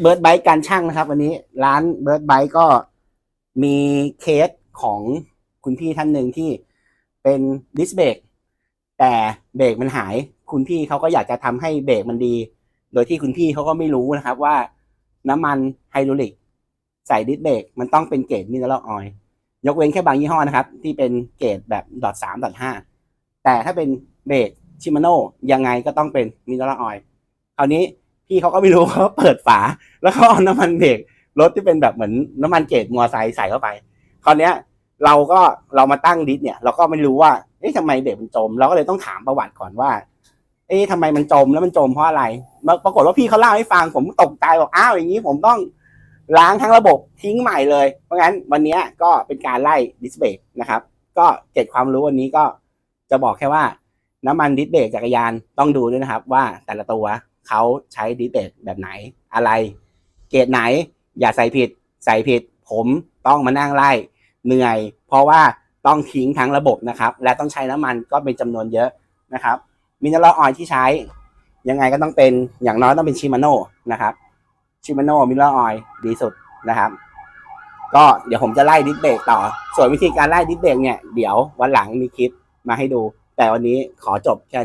เบิร์ดไบค์การช่างนะครับ วันนี้ร้านเบิร์ดไบค์ก็มีเคสของคุณพี่ท่านหนึ่งที่เป็นดิสเบรกแต่เบรกมันหาย คุณพี่เขาก็อยากจะทำให้เบรกมันดี โดยที่คุณพี่เขาก็ไม่รู้นะครับว่าน้ำมันไฮดรอลิกใส่ดิสเบรกมันต้องเป็นเกรดมิเนอรัลออยล์ยกเว้นแค่บางยี่ห้อนะครับ ที่เป็นเกรดแบบดอทสามดอทห้าแต่ถ้าเป็นเบรกชิมาโนยังไงก็ต้องเป็นมิเนอรัลออยล์คราวนี้ พี่เขาก็ไม่รู้เขาเปิดฝา แล้วก็เอาน้ำมันเบรกรถที่เป็นแบบเหมือนน้ำมันเกรดมอไซค์ใส่เข้าไป คราวเนี้ย เราก็เรามาตั้งดิสเนี่ย เราก็ไม่รู้ว่าเอ๊ะทำไมเบรกมันจม เราก็เลยต้องถามประวัติก่อนว่า เอ๊ะทำไมมันจมแล้วมันจมเพราะอะไรปรากฏว่าพี่เขาเล่าให้ฟังผมตกใจบอกอ้าวอย่างนี้ผมต้องล้างทั้งระบบทิ้งใหม่เลย เพราะงั้นวันนี้ก็เป็นการไล่ดิสเบรกนะครับ ก็เก็บความรู้วันนี้ก็จะบอกแค่ว่า น้ำมันดิสเบรกจักรยานต้องดูด้วยนะครับ ว่าแต่ละตัว เขาใช้ดิสเบกแบบไหนอะไร เกรดไหนอย่าใส่ผิดใส่ผิด ผมต้องมานั่งไล่เหนื่อย เพราะว่าต้องทิ้งทั้งระบบนะครับ และต้องใช้น้ำมันก็เป็นจำนวนเยอะนะครับมินเนอรัลออยที่ใช้ยังไงก็ต้องเป็นอย่างน้อยต้องเป็นชิมาโน่นะครับชิมาโน่มินเนอรัลออยดีสุดนะครับ ก็เดี๋ยวผมจะไล่ดิสเบรกต่อ ส่วนวิธีการไล่ดิสเบรกเนี่ย เดี๋ยววันหลังมีคลิปมาให้ดู แต่วันนี้ขอจบแค่